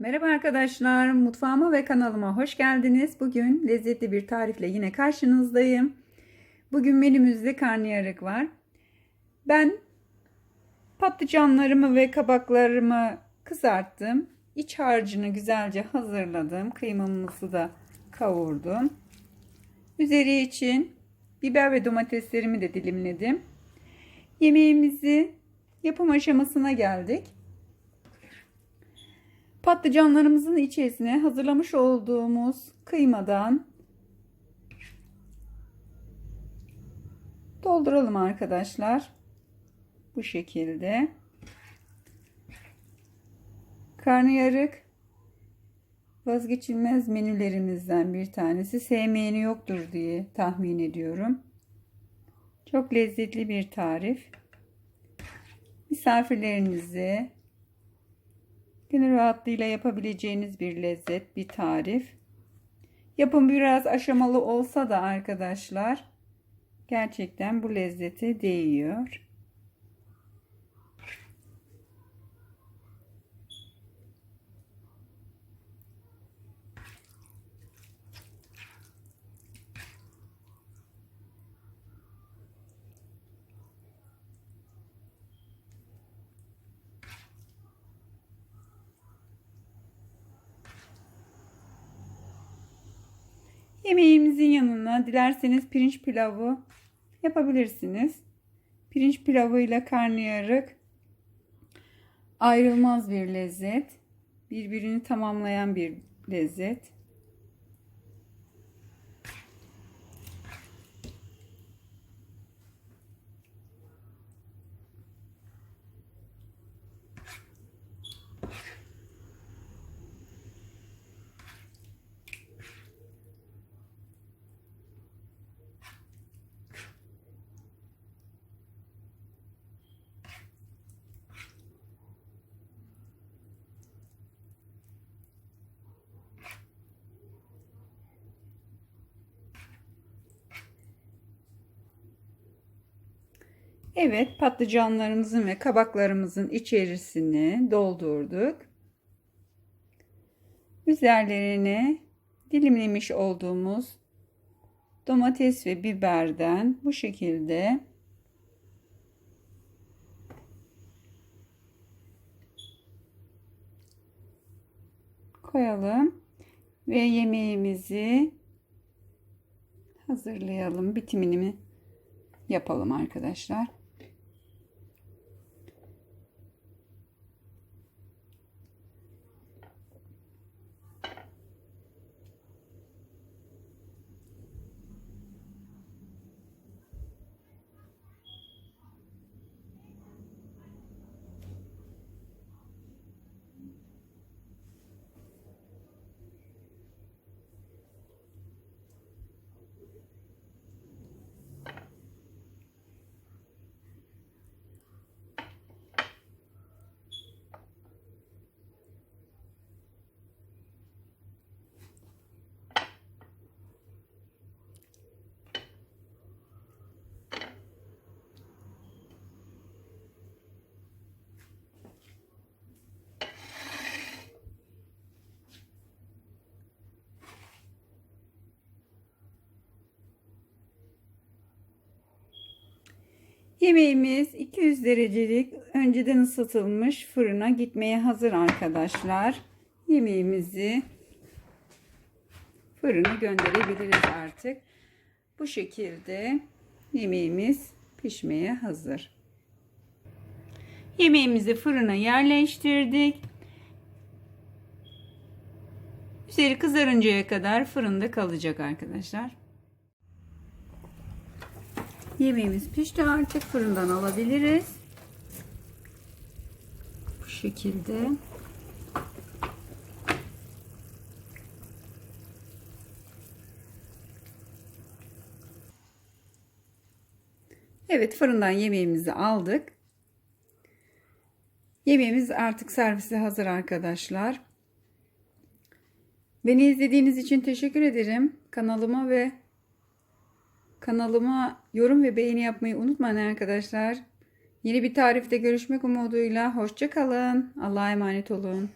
Merhaba arkadaşlar, mutfağıma ve kanalıma hoş geldiniz. Bugün lezzetli bir tarifle yine karşınızdayım. Bugün menümüzde karnıyarık var. Ben patlıcanlarımı ve kabaklarımı kızarttım. İç harcını güzelce hazırladım. Kıymamızı da kavurdum. Üzeri için biber ve domateslerimi de dilimledim. Yemeğimizi yapım aşamasına geldik. Patlıcanlarımızın içerisine hazırlamış olduğumuz kıymadan dolduralım arkadaşlar. Bu şekilde. Karnıyarık vazgeçilmez menülerimizden bir tanesi. Sevmeyeni yoktur diye tahmin ediyorum. Çok lezzetli bir tarif. Misafirlerinize Gönül rahatlığıyla yapabileceğiniz bir lezzet, bir tarif. Yapım biraz aşamalı olsa da arkadaşlar gerçekten bu lezzete değiyor. Yemeğimizin yanına dilerseniz pirinç pilavı yapabilirsiniz. Pirinç pilavıyla karnıyarık ayrılmaz bir lezzet. Birbirini tamamlayan bir lezzet. Evet, patlıcanlarımızın ve kabaklarımızın içerisini doldurduk. Üzerlerine dilimlemiş olduğumuz domates ve biberden bu şekilde koyalım ve yemeğimizi hazırlayalım. Bitimini yapalım arkadaşlar. Yemeğimiz 200 derecelik önceden ısıtılmış fırına gitmeye hazır arkadaşlar. Yemeğimizi fırına gönderebiliriz artık. Bu şekilde yemeğimiz pişmeye hazır. Yemeğimizi fırına yerleştirdik. Üzeri kızarıncaya kadar fırında kalacak arkadaşlar. Yemeğimiz pişti artık fırından alabiliriz. Bu şekilde. Evet fırından yemeğimizi aldık. Yemeğimiz artık servise hazır arkadaşlar. Beni izlediğiniz için teşekkür ederim. Kanalıma ve Kanalıma yorum ve beğeni yapmayı unutmayın arkadaşlar. Yeni bir tarifte görüşmek umuduyla. Hoşçakalın. Allah'a emanet olun.